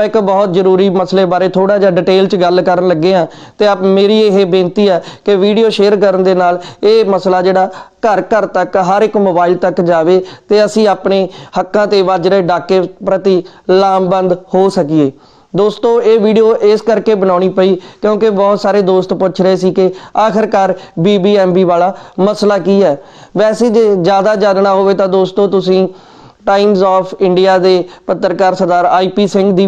ਆਪਾਂ ਇੱਕ ਬਹੁਤ ਜ਼ਰੂਰੀ ਮਸਲੇ ਬਾਰੇ ਥੋੜਾ ਜਿਹਾ ਡਿਟੇਲ 'ਚ ਗੱਲ ਕਰਨ ਲੱਗੇ ਆ ਤੇ ਆਪ ਮੇਰੀ ਇਹ ਬੇਨਤੀ ਹੈ ਕਿ ਵੀਡੀਓ ਸ਼ੇਅਰ ਕਰਨ ਦੇ ਨਾਲ ਇਹ ਮਸਲਾ ਜਿਹੜਾ ਘਰ ਘਰ ਤੱਕ, ਹਰ ਇੱਕ ਮੋਬਾਈਲ ਤੱਕ ਜਾਵੇ ਤੇ ਅਸੀਂ ਆਪਣੇ ਹੱਕਾਂ ਤੇ ਵੱਜ ਰਹੇ ਡਾਕੇ ਪ੍ਰਤੀ ਲਾਮਬੰਦ ਹੋ ਸਕੀਏ। ਦੋਸਤੋ, ਇਹ ਵੀਡੀਓ ਇਸ ਕਰਕੇ ਬਣਾਉਣੀ ਪਈ ਕਿਉਂਕਿ ਬਹੁਤ ਸਾਰੇ ਦੋਸਤ ਪੁੱਛ ਰਹੇ ਸੀ ਕਿ ਆਖਰਕਾਰ ਬੀਬੀਐਮਬੀ ਵਾਲਾ ਮਸਲਾ ਕੀ ਹੈ। ਵੈਸੇ ਜੇ ਜ਼ਿਆਦਾ ਜਾਣਨਾ ਹੋਵੇ ਤਾਂ ਦੋਸਤੋ ਤੁਸੀਂ ਟਾਈਮਜ਼ ਆਫ ਇੰਡੀਆ ਦੇ ਪੱਤਰਕਾਰ ਸਰਦਾਰ ਆਈਪੀ ਸਿੰਘ ਦੀ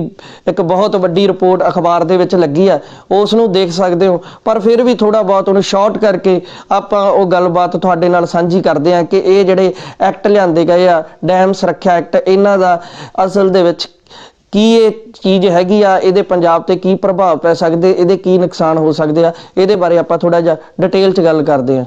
ਇੱਕ ਬਹੁਤ ਵੱਡੀ ਰਿਪੋਰਟ ਅਖਬਾਰ ਦੇ ਵਿੱਚ ਲੱਗੀ ਆ। ਉਸ ਨੂੰ ਦੇਖ ਸਕਦੇ ਹੋ। ਪਰ ਫਿਰ ਵੀ ਥੋੜਾ ਬਹੁਤ ਉਹਨੂੰ ਸ਼ਾਰਟ ਕਰਕੇ ਆਪਾਂ ਉਹ ਗੱਲਬਾਤ ਤੁਹਾਡੇ ਨਾਲ ਸਾਂਝੀ ਕਰਦੇ ਹਾਂ ਕਿ ਇਹ ਜਿਹੜੇ ਐਕਟ ਲਿਆਂਦੇ ਗਏ ਆ ਡੈਮ ਸੁਰੱਖਿਆ ਐਕਟ ਇਹਨਾਂ ਦਾ ਅਸਲ ਦੇ ਵਿੱਚ ਕੀ ਇਹ ਚੀਜ਼ ਹੈਗੀ ਆ, ਇਹਦੇ ਪੰਜਾਬ ਤੇ ਕੀ ਪ੍ਰਭਾਵ ਪੈ ਸਕਦੇ, ਇਹਦੇ ਕੀ ਨੁਕਸਾਨ ਹੋ ਸਕਦੇ ਆ, ਇਹਦੇ ਬਾਰੇ ਆਪਾਂ ਥੋੜਾ ਜਿਹਾ ਡਿਟੇਲ 'ਚ ਗੱਲ ਕਰਦੇ ਹਾਂ।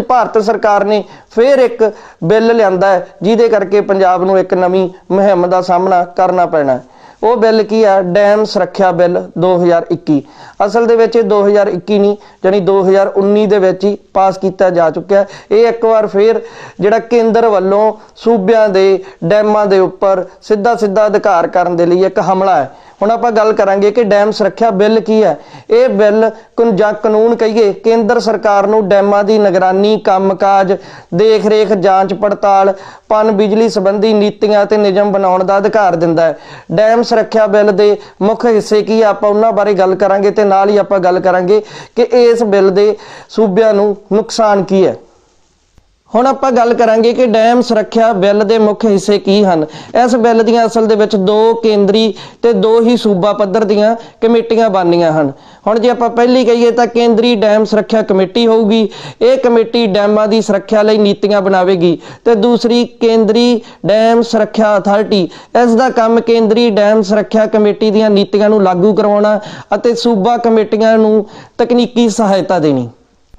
ਭਾਰਤ ਸਰਕਾਰ ਨੇ ਫਿਰ ਇੱਕ ਬਿੱਲ ਲਿਆਂਦਾ ਹੈ, ਜਿਹਦੇ ਕਰਕੇ ਪੰਜਾਬ ਨੂੰ ਇੱਕ ਨਵੀਂ ਮੁਹਿੰਮ ਦਾ ਸਾਹਮਣਾ ਕਰਨਾ ਪੈਣਾ ਹੈ। ਉਹ ਬਿੱਲ ਕੀ ਆ? ਡੈਮ ਸੁਰੱਖਿਆ ਬਿੱਲ 2021 ਅਸਲ ਦੇ ਵਿੱਚ ਇਹ 2021 ਨਹੀਂ ਜਾਨੀ 2019 ਦੇ ਵਿੱਚ ਹੀ ਪਾਸ ਕੀਤਾ ਜਾ ਚੁੱਕਿਆ ਇਹ ਇੱਕ ਵਾਰ ਫਿਰ ਜਿਹੜਾ ਕੇਂਦਰ ਵੱਲੋਂ ਸੂਬਿਆਂ ਦੇ ਡੈਮਾਂ ਦੇ ਉੱਪਰ ਸਿੱਧਾ ਸਿੱਧਾ ਅਧਿਕਾਰ ਕਰਨ ਦੇ ਲਈ ਇੱਕ ਹਮਲਾ ਹੈ। ਹੁਣ ਆਪਾਂ ਗੱਲ ਕਰਾਂਗੇ ਕਿ ਡੈਮ ਸੁਰੱਖਿਆ ਬਿੱਲ ਕੀ ਹੈ। ਇਹ ਬਿੱਲ ਕਾਨ- ਜਾਂ ਕਾਨੂੰਨ ਕਹੀਏ, ਕੇਂਦਰ ਸਰਕਾਰ ਨੂੰ ਡੈਮਾਂ ਦੀ ਨਿਗਰਾਨੀ, ਕੰਮਕਾਜ, ਦੇਖ-ਰੇਖ, ਜਾਂਚ ਪੜਤਾਲ, ਪਨ ਬਿਜਲੀ ਸੰਬੰਧੀ ਨੀਤੀਆਂ ਤੇ ਨਿਯਮ ਬਣਾਉਣ ਦਾ ਅਧਿਕਾਰ ਦਿੰਦਾ ਹੈ। ਡੈਮ ਸੁਰੱਖਿਆ ਬਿੱਲ ਦੇ ਮੁੱਖ ਹਿੱਸੇ ਕੀ ਆ ਆਪਾਂ ਉਹਨਾਂ ਬਾਰੇ ਗੱਲ ਕਰਾਂਗੇ ਤੇ ਨਾਲ ਹੀ ਆਪਾਂ ਗੱਲ ਕਰਾਂਗੇ ਕਿ ਇਸ ਬਿੱਲ ਦੇ ਸੂਬਿਆਂ ਨੂੰ ਨੁਕਸਾਨ ਕੀ ਹੈ। ਹੁਣ ਆਪਾਂ ਗੱਲ ਕਰਾਂਗੇ ਕਿ ਡੈਮ ਸੁਰੱਖਿਆ ਬਿੱਲ ਦੇ ਮੁੱਖ ਹਿੱਸੇ ਕੀ ਹਨ। ਇਸ ਬਿੱਲ ਦੀਆਂ ਅਸਲ ਦੇ ਵਿੱਚ ਦੋ ਕੇਂਦਰੀ ਤੇ ਦੋ ਹੀ ਸੂਬਾ ਪੱਧਰ ਦੀਆਂ ਕਮੇਟੀਆਂ ਬਣਨੀਆਂ ਹਨ। ਹੁਣ ਜੇ ਆਪਾਂ ਪਹਿਲੀ ਕਹੀਏ ਤਾਂ ਕੇਂਦਰੀ ਡੈਮ ਸੁਰੱਖਿਆ ਕਮੇਟੀ ਹੋਊਗੀ। ਇਹ ਕਮੇਟੀ ਡੈਮਾਂ ਦੀ ਸੁਰੱਖਿਆ ਲਈ ਨੀਤੀਆਂ ਬਣਾਵੇਗੀ ਤੇ ਦੂਸਰੀ ਕੇਂਦਰੀ ਡੈਮ ਸੁਰੱਖਿਆ ਅਥਾਰਟੀ, ਇਸ ਦਾ ਕੰਮ ਕੇਂਦਰੀ ਡੈਮ ਸੁਰੱਖਿਆ ਕਮੇਟੀ ਦੀਆਂ ਨੀਤੀਆਂ ਨੂੰ ਲਾਗੂ ਕਰਵਾਉਣਾ ਅਤੇ ਸੂਬਾ ਕਮੇਟੀਆਂ ਨੂੰ ਤਕਨੀਕੀ ਸਹਾਇਤਾ ਦੇਣੀ।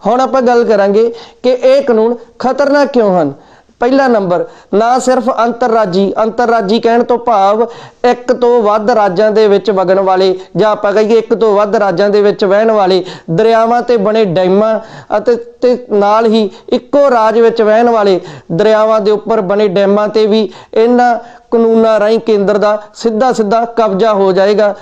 ਹੁਣ ਆਪਾਂ ਗੱਲ ਕਰਾਂਗੇ ਕਿ ਇਹ ਕਾਨੂੰਨ ਖਤਰਨਾਕ ਕਿਉਂ ਹਨ? ਪਹਿਲਾ ਨੰਬਰ, ਨਾ ਸਿਰਫ ਅੰਤਰਰਾਜੀ ਅੰਤਰਰਾਜੀ ਕਹਿਣ ਤੋਂ ਭਾਵ ਇੱਕ ਤੋਂ ਵੱਧ ਰਾਜਾਂ ਦੇ ਵਿੱਚ ਵਗਣ ਵਾਲੇ ਜਾਂ ਆਪਾਂ ਕਹੀਏ ਇੱਕ ਤੋਂ ਵੱਧ ਰਾਜਾਂ ਦੇ ਵਿੱਚ ਵਹਿਣ ਵਾਲੇ ਦਰਿਆਵਾਂ ਤੇ ਬਣੇ ਡੈਮਾਂ ਅਤੇ ਤੇ ਨਾਲ ਹੀ ਇੱਕੋ ਰਾਜ ਵਿੱਚ ਵਹਿਣ ਵਾਲੇ ਦਰਿਆਵਾਂ ਦੇ ਉੱਪਰ ਬਣੇ ਡੈਮਾਂ ਤੇ ਵੀ ਇਹਨਾਂ ਕਾਨੂੰਨਾਂ ਰਾਹੀਂ ਕੇਂਦਰ ਦਾ ਸਿੱਧਾ ਸਿੱਧਾ ਕਬਜ਼ਾ ਹੋ ਜਾਏਗਾ।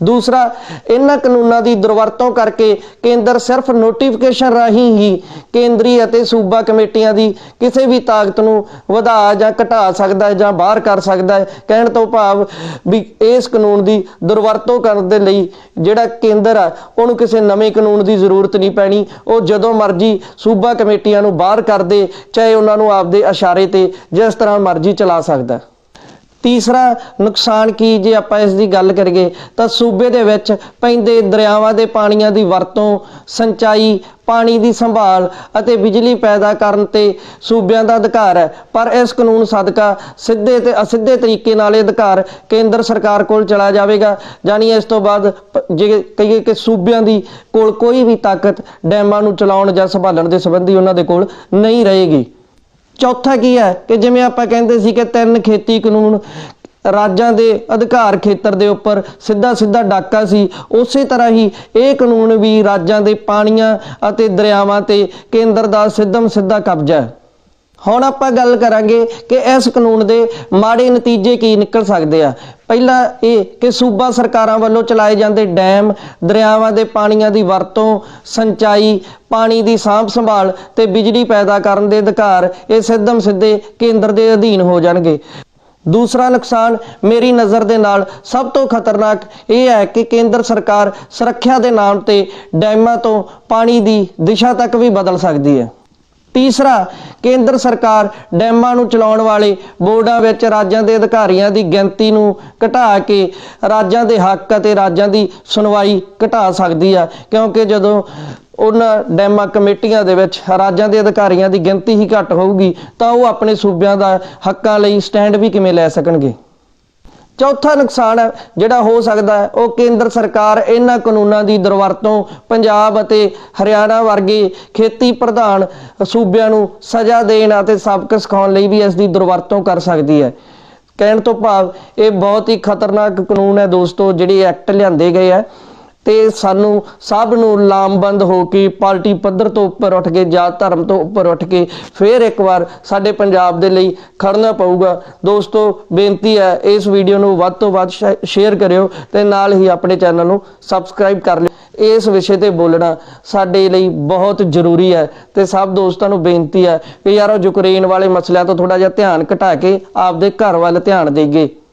ਦੂਸਰਾ, ਇਹਨਾਂ ਕਾਨੂੰਨਾਂ ਦੀ ਦੁਰਵਰਤੋਂ ਕਰਕੇ ਕੇਂਦਰ ਸਿਰਫ ਨੋਟੀਫਿਕੇਸ਼ਨ ਰਾਹੀਂ ਹੀ ਕੇਂਦਰੀ ਅਤੇ ਸੂਬਾ ਕਮੇਟੀਆਂ ਦੀ ਕਿਸੇ ਵੀ ਤਾਕਤ ਨੂੰ ਵਧਾ ਜਾਂ ਘਟਾ ਸਕਦਾ ਹੈ ਜਾਂ ਬਾਹਰ ਕਰ ਸਕਦਾ ਹੈ, ਕਹਿਣ ਤੋਂ ਭਾਵ ਵੀ ਇਸ ਕਾਨੂੰਨ ਦੀ ਦੁਰਵਰਤੋਂ ਕਰਨ ਦੇ ਲਈ ਜਿਹੜਾ ਕੇਂਦਰ ਆ, ਉਹਨੂੰ ਕਿਸੇ ਨਵੇਂ ਕਾਨੂੰਨ ਦੀ ਜ਼ਰੂਰਤ ਨਹੀਂ ਪੈਣੀ। ਉਹ ਜਦੋਂ ਮਰਜ਼ੀ ਸੂਬਾ ਕਮੇਟੀਆਂ ਨੂੰ ਬਾਹਰ ਕਰ ਦੇ, ਚਾਹੇ ਉਹਨਾਂ ਨੂੰ ਆਪਦੇ ਇਸ਼ਾਰੇ ਤੇ ਜਿਸ ਤਰ੍ਹਾਂ ਮਰਜ਼ੀ ਚਲਾ ਸਕਦਾ ਤੀਸਰਾ ਨੁਕਸਾਨ ਕੀ ਜੇ ਆਪਾਂ ਇਸ ਦੀ ਗੱਲ ਕਰੀਏ ਤਾਂ ਸੂਬੇ ਦੇ ਵਿੱਚ ਪੈਂਦੇ ਦਰਿਆਵਾਂ ਦੇ ਪਾਣੀਆਂ ਦੀ ਵਰਤੋਂ, ਸਿੰਚਾਈ, ਪਾਣੀ ਦੀ ਸੰਭਾਲ ਅਤੇ ਬਿਜਲੀ ਪੈਦਾ ਕਰਨ ਤੇ ਸੂਬਿਆਂ ਦਾ ਅਧਿਕਾਰ ਹੈ। ਪਰ ਇਸ ਕਾਨੂੰਨ ਸਦਕਾ ਸਿੱਧੇ ਤੇ ਅਸਿੱਧੇ ਤਰੀਕੇ ਨਾਲ ਇਹ ਅਧਿਕਾਰ ਕੇਂਦਰ ਸਰਕਾਰ ਕੋਲ ਚਲਾ ਜਾਵੇਗਾ। ਜਾਨੀ ਇਸ ਤੋਂ ਬਾਅਦ ਪ- ਜੇ ਕਹੀਏ ਕਿ ਸੂਬਿਆਂ ਦੀ ਕੋਲ ਕੋਈ ਵੀ ਤਾਕਤ ਡੈਮਾਂ ਨੂੰ ਚਲਾਉਣ ਜਾਂ ਸੰਭਾਲਣ ਦੇ ਸੰਬੰਧੀ ਉਹਨਾਂ ਦੇ ਕੋਲ ਨਹੀਂ ਰਹੇਗੀ। ਚੌਥਾ ਕੀ ਹੈ? ਕਿ ਜਿਵੇਂ ਆਪਾਂ ਕਹਿੰਦੇ ਸੀ ਕਿ ਤਿੰਨ ਖੇਤੀ ਕਾਨੂੰਨ ਰਾਜਾਂ ਦੇ ਅਧਿਕਾਰ ਖੇਤਰ ਦੇ ਉੱਪਰ ਸਿੱਧਾ ਸਿੱਧਾ ਡਾਕਾ ਸੀ, ਉਸੇ ਤਰ੍ਹਾਂ ਹੀ ਇਹ ਕਾਨੂੰਨ ਵੀ ਰਾਜਾਂ ਦੇ ਪਾਣੀਆਂ ਅਤੇ ਦਰਿਆਵਾਂ ਤੇ ਕੇਂਦਰ ਦਾ ਸਿੱਧਮ ਸਿੱਧਾ ਕਬਜ਼ਾ ਹੈ। ਹੁਣ ਆਪਾਂ ਗੱਲ ਕਰਾਂਗੇ ਕਿ ਇਸ ਕਾਨੂੰਨ ਦੇ ਮਾੜੇ ਨਤੀਜੇ ਕੀ ਨਿਕਲ ਸਕਦੇ ਆ। ਪਹਿਲਾ ਇਹ ਕਿ ਸੂਬਾ ਸਰਕਾਰਾਂ ਵੱਲੋਂ ਚਲਾਏ ਜਾਂਦੇ ਡੈਮ, ਦਰਿਆਵਾਂ ਦੇ ਪਾਣੀਆਂ ਦੀ ਵਰਤੋਂ, ਸਿੰਚਾਈ, ਪਾਣੀ ਦੀ ਸਾਂਭ ਸੰਭਾਲ ਤੇ ਬਿਜਲੀ ਪੈਦਾ ਕਰਨ ਦੇ ਅਧਿਕਾਰ ਇਹ ਸਿੱਧਮ ਸਿੱਧੇ ਕੇਂਦਰ ਦੇ ਅਧੀਨ ਹੋ ਜਾਣਗੇ। ਦੂਸਰਾ ਨੁਕਸਾਨ ਮੇਰੀ ਨਜ਼ਰ ਦੇ ਨਾਲ ਸਭ ਤੋਂ ਖਤਰਨਾਕ ਇਹ ਹੈ ਕਿ ਕੇਂਦਰ ਸਰਕਾਰ ਸੁਰੱਖਿਆ ਦੇ ਨਾਮ ਤੇ ਡੈਮਾਂ ਤੋਂ ਪਾਣੀ ਦੀ ਦਿਸ਼ਾ ਤੱਕ ਵੀ ਬਦਲ ਸਕਦੀ ਹੈ। ਤੀਸਰਾ, ਕੇਂਦਰ ਸਰਕਾਰ ਡੈਮਾਂ ਨੂੰ ਚਲਾਉਣ ਵਾਲੇ ਬੋਰਡਾਂ ਵਿੱਚ ਰਾਜਾਂ ਦੇ ਅਧਿਕਾਰੀਆਂ ਦੀ ਗਿਣਤੀ ਨੂੰ ਘਟਾ ਕੇ ਰਾਜਾਂ ਦੇ ਹੱਕ ਅਤੇ ਰਾਜਾਂ ਦੀ ਸੁਣਵਾਈ ਘਟਾ ਸਕਦੀ ਆ। ਕਿਉਂਕਿ ਜਦੋਂ ਉਹਨਾਂ ਡੈਮਾਂ ਕਮੇਟੀਆਂ ਦੇ ਵਿੱਚ ਰਾਜਾਂ ਦੇ ਅਧਿਕਾਰੀਆਂ ਦੀ ਗਿਣਤੀ ਹੀ ਘੱਟ ਹੋਊਗੀ, ਤਾਂ ਉਹ ਆਪਣੇ ਸੂਬਿਆਂ ਦਾ ਹੱਕਾਂ ਲਈ ਸਟੈਂਡ ਵੀ ਕਿਵੇਂ ਲੈ ਸਕਣਗੇ? ਚੌਥਾ ਨੁਕਸਾਨ ਹੈ ਜਿਹੜਾ ਹੋ ਸਕਦਾ ਹੈ, ਉਹ ਕੇਂਦਰ ਸਰਕਾਰ ਇਹਨਾਂ ਕਾਨੂੰਨਾਂ ਦੀ ਦੁਰਵਰਤੋਂ ਪੰਜਾਬ ਅਤੇ ਹਰਿਆਣਾ ਵਰਗੇ ਖੇਤੀ ਪ੍ਰਧਾਨ ਸੂਬਿਆਂ ਨੂੰ ਸਜ਼ਾ ਦੇਣ ਅਤੇ ਸਬਕ ਸਿਖਾਉਣ ਲਈ ਵੀ ਇਸ ਦੀ ਦੁਰਵਰਤੋਂ ਕਰ ਸਕਦੀ ਹੈ। ਕਹਿਣ ਤੋਂ ਭਾਵ ਇਹ ਬਹੁਤ ਹੀ ਖਤਰਨਾਕ ਕਾਨੂੰਨ ਹੈ ਦੋਸਤੋ, ਜਿਹੜੇ ਐਕਟ ਲਿਆਂਦੇ ਗਏ ਆ ਤੇ ਸਾਨੂੰ ਸਭ ਨੂੰ ਲਾਮਬੰਦ ਹੋ ਕੇ ਪਾਰਟੀ ਪੱਧਰ ਤੋਂ ਉੱਪਰ ਉੱਠ ਕੇ, ਜਾਤ ਧਰਮ ਤੋਂ ਉੱਪਰ ਉੱਠ ਕੇ ਫੇਰ ਇੱਕ ਵਾਰ ਸਾਡੇ ਪੰਜਾਬ ਦੇ ਲਈ ਖੜਨਾ ਪਊਗਾ। ਦੋਸਤੋ, ਬੇਨਤੀ ਹੈ, ਇਸ ਵੀਡੀਓ ਨੂੰ ਵੱਧ ਤੋਂ ਵੱਧ ਸ਼ੇ- ਸ਼ੇਅਰ ਕਰਿਓ ਤੇ ਨਾਲ ਹੀ ਆਪਣੇ ਚੈਨਲ ਨੂੰ ਸਬਸਕ੍ਰਾਈਬ ਕਰ ਲਿਓ। ਇਸ ਵਿਸ਼ੇ ਤੇ ਬੋਲਣਾ ਸਾਡੇ ਲਈ ਬਹੁਤ ਜ਼ਰੂਰੀ ਹੈ ਤੇ ਸਭ ਦੋਸਤਾਂ ਨੂੰ ਬੇਨਤੀ ਹੈ ਕਿ ਯਾਰ ਯੂਕਰੇਨ ਵਾਲੇ ਮਸਲਿਆਂ ਤੋਂ ਥੋੜਾ ਜਿਹਾ ਧਿਆਨ ਘਟਾ ਕੇ ਆਪਦੇ ਘਰ ਵੱਲ ਧਿਆਨ ਦੇਈਏ।